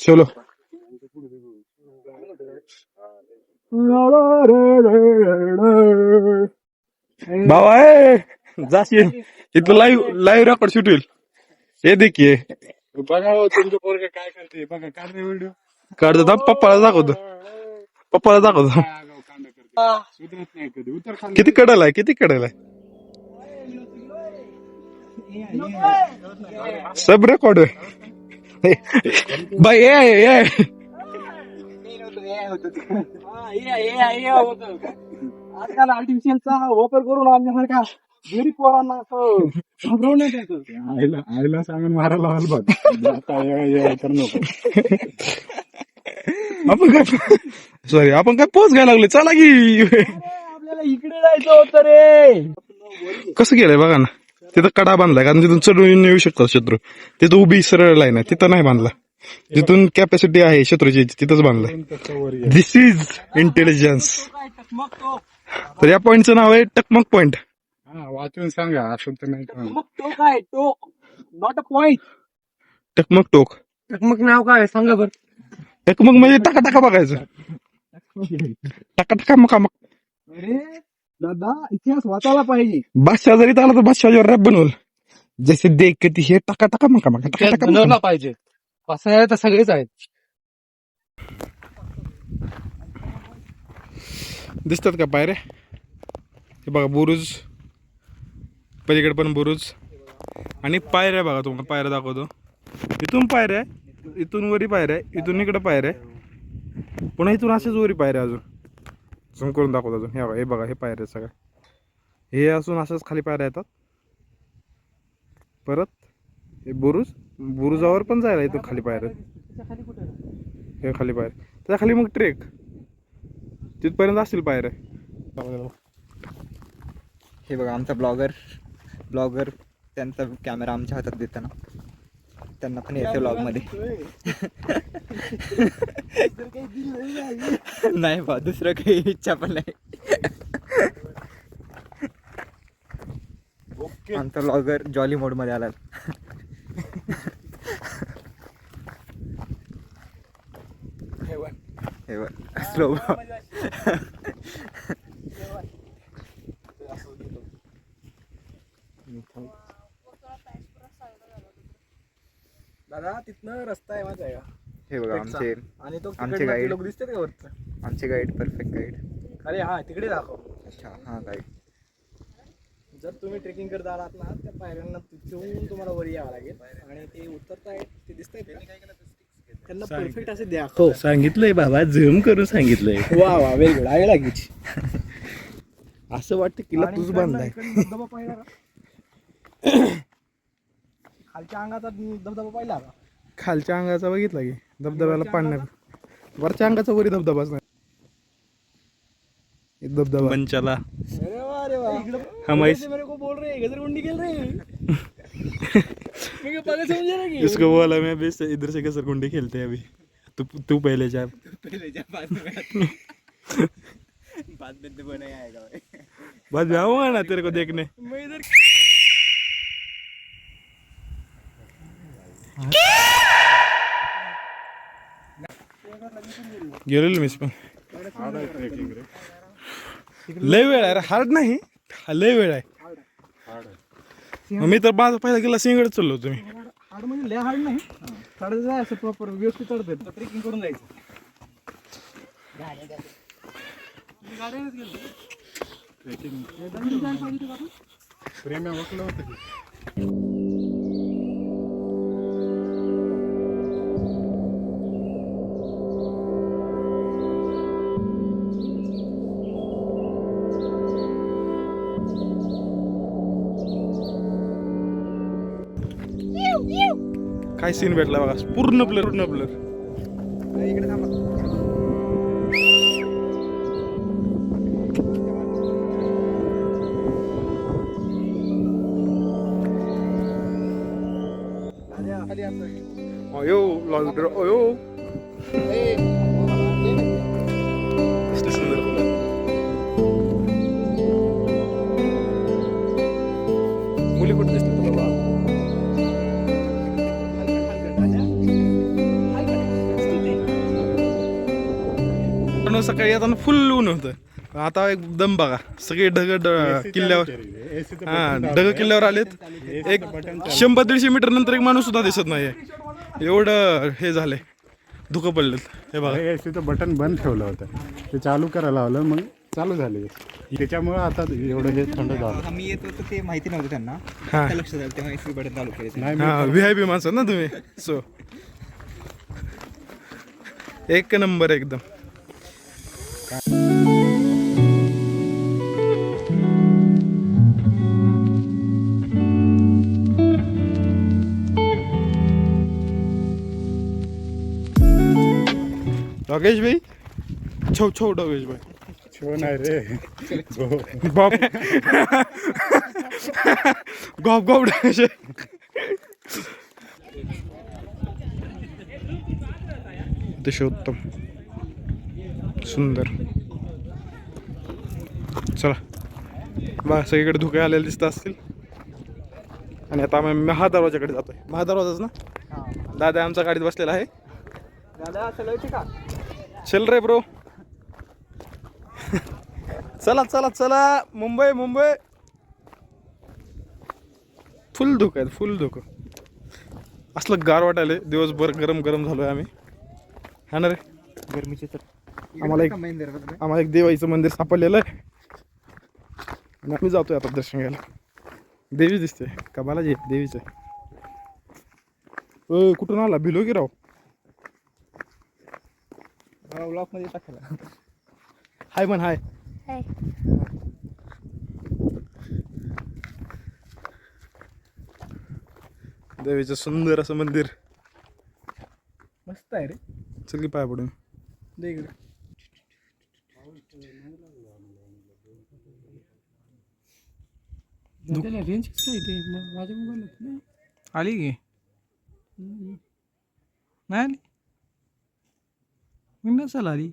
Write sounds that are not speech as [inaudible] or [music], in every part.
चलो। बाबा ए जाशील. इथलं लाईव्ह लाईव्ह रेकॉर्ड शूट होईल. हे देखील बघा हो, तुमचं पोरग काय करते बघा काढ व्हिडिओ काढतो थांब, पप्पाला दाखवतो. पप्पाला दाखवतो. थांब. कांड करते उतरत नाही कधी. उतर खाली किती कडल आहे किती कडल आहे? सब रेकॉर्ड आहे. बाई ए ए आजकाल आर्टिफिशियलचा वापर करून आमच्यासारख्या गरीब पोरांना असं घाबरवण्यात येतं आईला आईला सांगून मारायला लावाल बघ. आता ये- ये कर नको. आपण काय सॉरी आपण काय पोच घ्यायला लागले चला की. आपल्याला इकडे जायचं होतं रे. कसं केलंय बघा ना. तिथं कडा बांधलाय कारण तिथून चढून येऊ शकतात शत्रू. तिथं उभी सरळ लाईन आहे तिथं नाही बांधला. जिथून कॅपॅसिटी आहे शत्रूची तिथंच बांधलाय. दिस इज इंटेलिजन्स मग तो तर या पॉइंटचं नाव आहे टकमक पॉइंट हा वाचून सांगा असं तर नाही कळणार. मग तो काय तो नॉट अ पॉइंट टकमक टोक. मग नाव काय सांगा बर. टकमक म्हणजे टाका टाका बघायचं. टाका टाका मका मक अरे दादा इतिहास वाचायला पाहिजे. बादशाह जरी आला तर बादशाह रॅप बनवल. जसे देख कधी हे टाका टाका मका मका टाका टाका मका. पाहिजे. असं आहे तर सगळेच आहेत. दिसतात का पायऱ्या? हे बघा बुरुज. पलीकडे पण बुरुज. आणि पायऱ्या बघा तुम्हाला पायऱ्या दाखवतो. इथून पायऱ्या आहे, इथून वरी पायऱ्या आहे, इथून इकडं पायऱ्या आहे. पुन्हा इथून असेच वरी पायऱ्या अजून. झूम करून दाखवतो अजून. हे बघा हे बघा हे पायऱ्या आहेत सगळ्या. हे असून असंच खाली पायऱ्या येतात. परत हे बुरुज बुरुजावर पण जायला इथून खाली पायऱ्या आहेत. हे खाली पायऱ्या त्या खाली मग ट्रेक. तिथपर्यंत असतील पायऱ्या. हे बघा आमचा ब्लॉगर ब्लॉगर त्यांचा कॅमेरा आमच्या हातात देताना. त्यांना पण येते ब्लॉगमध्ये. नाही बा दुसरं काही इच्छा पण नाही. आमचा ब्लॉगर जॉली मोडमध्ये आला. स्लो दादा तिथनं रस्ता आहे माझा आहे का हे बघा आमचे आणि तो आमचे guide. लोक दिसते का वरचं? आमचे गाईड परफेक्ट गाईड अरे हा तिकडे दाखव. अच्छा हां गाईड जर तुम्ही ट्रेकिंग करत आलात ना त्या पायऱ्यांना तिथून तुम्हाला वर यावं लागेल. आणि ते उतरतायत ते दिसत त्यांना परफेक्ट असे दाखव सांगितलंय बाबा झूम करून सांगितलंय. वा वा व्हेरी गुड आहे लागेच असं वाटतं किला आणि तूच बांधलाय [laughs] इकडनं धबधबा पाहिला का खालच्या अंगाचा धबधबा पाहिला का? खालच्या अंगाचा बघितला की धबधब्याला नाही वरच्या अंगाचा वरी धबधबाच नाही. एक धबधबा. पंचाला अरे वा अरे वा. हम ऐस- मेरे को बोल रहे गजरगुंडी खेल रहे. हैं मैं क्या पागल समझ रहा है कि? इसको बोला मैं अभी से- इधर से कसर गुंडी खेलते हैं अभी. तू तू पहले जा. [laughs] बाद में आऊंगा ना तेरे को देखने. मैं इधर गेलेलो मीच पण. लय वेळ आहे हार्ड नाही. हा लय वेळ आहे. हार्ड आहे. मग मी तर माझा पहिला गेला सिंगड चाललो मी. हार्ड म्हणजे लय हार्ड नाही. चढायचं आहे असं प्रॉपर व्यवस्थित चढते ट्रेकिंग करून जायचं. होतं काय सीन भेटला बघा. पूर्ण ब्लर पूर्ण ब्लर. अयो लॉकडाऊन अयो. मित्रांनो सकाळी येताना फुल ऊन होतं. आता एकदम बघा सगळे ढग किल्ल्यावर हा ढग किल्ल्यावर आलेत. एक शंभर दीडशे मीटर नंतर एक माणूस सुद्धा दिसत नाहीये. एवढं हे झालंय. धुकं पडलेत. हे बघा. एसीचं बटन बंद ठेवलं होतं. ते चालू करायला लावलं मग चालू झाले. त्याच्यामुळे आता एवढं हे थंड झालं. आम्ही येत होतो ते माहिती नव्हतं त्यांना. त्या लक्षात आलं तेव्हा एसी बटन चालू केले नाही हा व्ही आय पी माणसं ना तुम्ही. सो एक नंबर एकदम. डॉगेश भाई? छो छो डॉगेश भाई. छो नाही रे. गो. बाप गॉप गॉप डॉगेश अतिशयोत्तम सुंदर. चला. बा सगळीकडे धुके आलेले दिसत असतील. आणि आता आम्ही महादरवाजाकडे जातोय. महादरवाजाच ना? दादा आमच्या गाडीत बसलेला आहे. दादा चलायचे का चल रे ब्रो. चला चला चला. मुंबई मुंबई. फुल धुकं आहे फुल धुकं. असलं गार वाटायला दिवसभर गरम गरम झालोय आम्ही. हा ना रे? गरमीचे तर आम्हाला एक आम्हाला एक देवाईचं मंदिर सापडलेलं आहे. आणि आम्ही जातोय आता दर्शन घ्यायला. देवी दिसते. का बालाजी देवीचं अ, कुठून आला? भिलो की राव. ब्लॉकमध्ये टाकला हाय म्हण हाय. हाय. देवीचं सुंदर असं मंदिर. मस्त आहे रे. चल की पाय पडून. दे इकडे. रेंज कसं आहे ते? माझ्या मोबाईल आली की? नाही आली? मी नसेल आली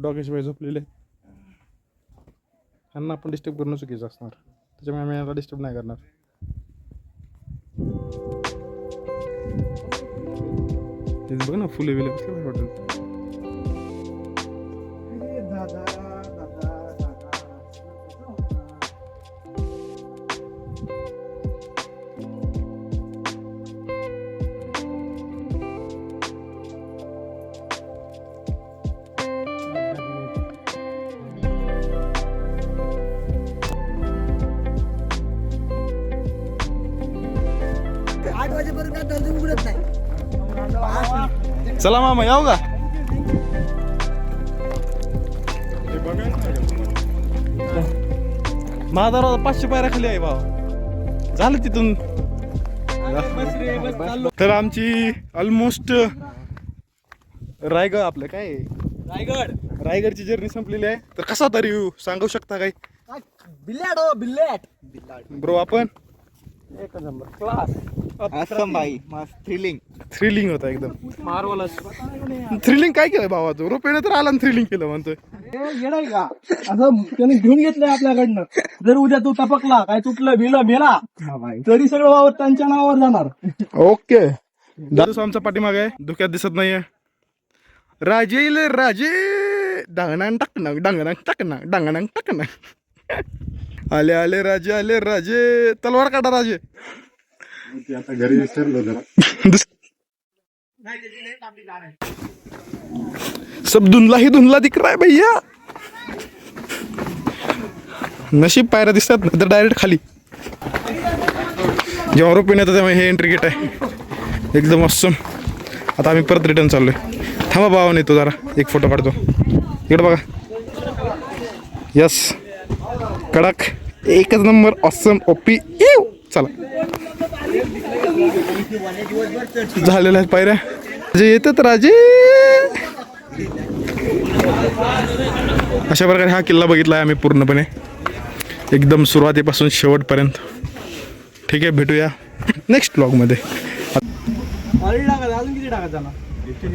डॉगेश बाई झोपलेले. ह्यांना आपण डिस्टर्ब करणं चुकीचं असणार. त्याच्यामुळे आम्ही यांना डिस्टर्ब नाही करणार. ते बघ ना फुले बिले कसले भारी आठ वाजेपर्यंत दर्शन उघडत नाही. चला मामा याव का? महादाराला पाचशे पायऱ्या खाली आहे भाव झालं तिथून. तर आमची ऑलमोस्ट रायगड आपलं काय? रायगड. रायगडची जर्नी संपलेली आहे. तर कसा तरी सांगू शकता काय बिल्ल्याट हो ब्रो आपण? एक नंबर क्लास बाई मस्त थ्रिलिंग थ्रिलिंग होता एकदम. मार्वलस थ्रिलिंग काय केलं भावा तू? रुपयाने तर आला थ्रिलिंग केलं म्हणतोय. येणार का? असं त्याने घेऊन घेतलंय आपल्याकडनं. जर उद्या तू टपकला काय तुटलं बिलं मेला तरी सगळं वावर त्यांच्या नावावर जाणार. ओके. दादू आमचा पाठीमाग आहे. धुक्यात दिसत नाहीये. राजे इले राजे. डांगणांग टाकणं डांगणांग टाकणं डांगणांग टाकणं आले आले राजे आले राजे. तलवार काढा राजे. आता घरी विसरलो जरा. सब धुंदला ही धुंदला दिख रहा है भैया। नशीब पायऱ्या दिसतात ना तर डायरेक्ट खाली जेव्हा रोप येण्यात तेव्हा हे एंट्री गेट आहे. एकदम असम आता आम्ही परत रिटर्न चाललोय. थांबा भावा नेतो जरा. एक फोटो काढतो. इकडे बघा. यस कडक. एकच नंबर ऑसम ओपी. येऊ. चला. झालेल्या आहेत पायऱ्या. राजे येतात राजे. अशा प्रकारे हा किल्ला बघितला आहे आम्ही पूर्णपणे. एकदम सुरुवातीपासून शेवटपर्यंत. ठीक आहे भेटूया नेक्स्ट ब्लॉगमध्ये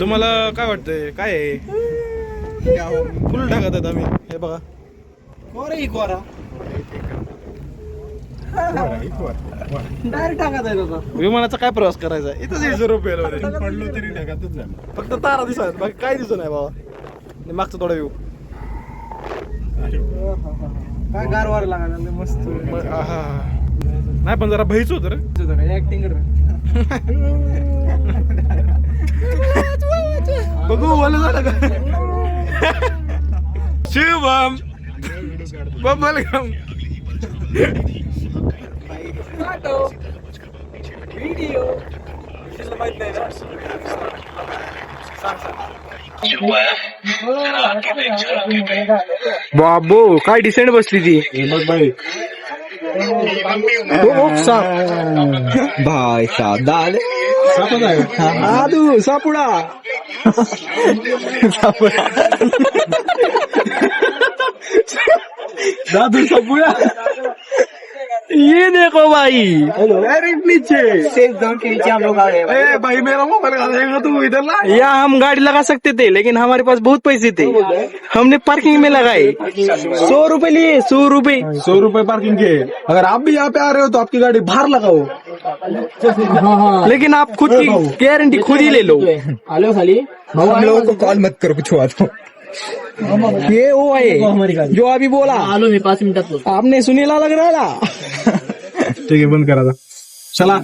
तुम्हाला काय वाटतंय? काय आहे? फुल टाकत आम्ही. हे बघा. कोरा ही कोरा. डायरेक्ट आहे विमानाचा काय प्रवास करायचा? इथंच यायचं रुपये पडलो तरी ढगातच फक्त तारा दिसत. बाकी काय दिसत नाही बाबा. आणि मागचा थोडा व्ह्यू काय गारवार लागायला मस्त. नाही पण जरा भयच होतं रे. ऍक्टिंग कर बघू बोल झालं का? शिवम बबल गम व्हिडिओ माहीत नाही ना बाबो काय डिसेंट बसली ती? भाई साहब दाल. आदू सापुडा. दादू सापुडा. ये देखो भाई। डायरेक्ट नीचे हम लोग आ भाई। मेरा मोबाइल खा देगा तू इधर ला। या हम गाड़ी लगा सकते थे लेकिन हमारे पास बहुत पैसे थे। हमने पार्किंग में लगाए सौ रुपए लिए सौ रुपए। सौ रुपए पार्किंग के। अगर आप भी यहाँ पे आ रहे हो तो आपकी गाड़ी बाहर लगाओ। लेकिन आप खुद की गारंटी खुद ही ले लो। हेलो खाली हम लोगों को कॉल मत करो कुछ तो ये वो है जो अभी बोला। आलो मी पाच मिनिटात आपने सुनीला लग रहा था ठीक आहे बंद करा. चला।